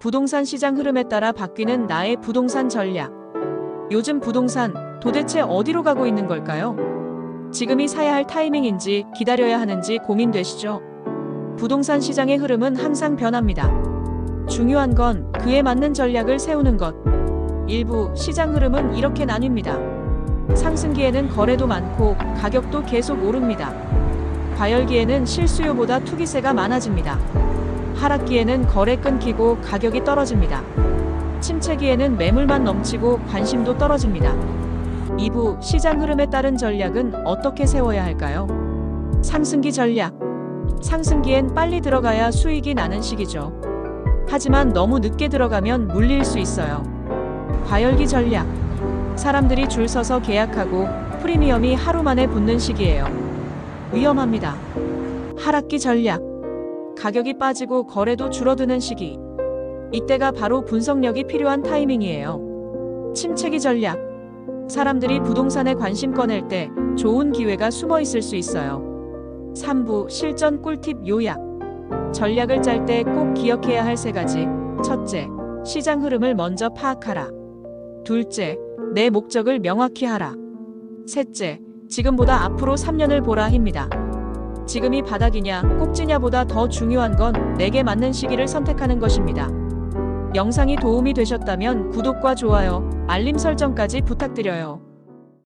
부동산 시장 흐름에 따라 바뀌는 나의 부동산 전략. 요즘 부동산 도대체 어디로 가고 있는 걸까요? 지금이 사야 할 타이밍인지 기다려야 하는지 고민되시죠? 부동산 시장의 흐름은 항상 변합니다. 중요한 건 그에 맞는 전략을 세우는 것. 일부 시장 흐름은 이렇게 나뉩니다. 상승기에는 거래도 많고 가격도 계속 오릅니다. 과열기에는 실수요보다 투기세가 많아집니다. 하락기에는 거래 끊기고 가격이 떨어집니다. 침체기에는 매물만 넘치고 관심도 떨어집니다. 2부 시장 흐름에 따른 전략은 어떻게 세워야 할까요? 상승기 전략. 상승기엔 빨리 들어가야 수익이 나는 시기죠. 하지만 너무 늦게 들어가면 물릴 수 있어요. 과열기 전략. 사람들이 줄 서서 계약하고 프리미엄이 하루 만에 붙는 시기예요. 위험합니다. 하락기 전략. 가격이 빠지고 거래도 줄어드는 시기. 이때가 바로 분석력이 필요한 타이밍이에요. 침체기 전략. 사람들이 부동산에 관심 꺼낼 때 좋은 기회가 숨어 있을 수 있어요. 3부 실전 꿀팁 요약. 전략을 짤 때 꼭 기억해야 할 세 가지. 첫째, 시장 흐름을 먼저 파악하라. 둘째, 내 목적을 명확히 하라. 셋째, 지금보다 앞으로 3년을 보라 입니다. 지금이 바닥이냐 꼭지냐보다 더 중요한 건 내게 맞는 시기를 선택하는 것입니다. 영상이 도움이 되셨다면 구독과 좋아요, 알림 설정까지 부탁드려요.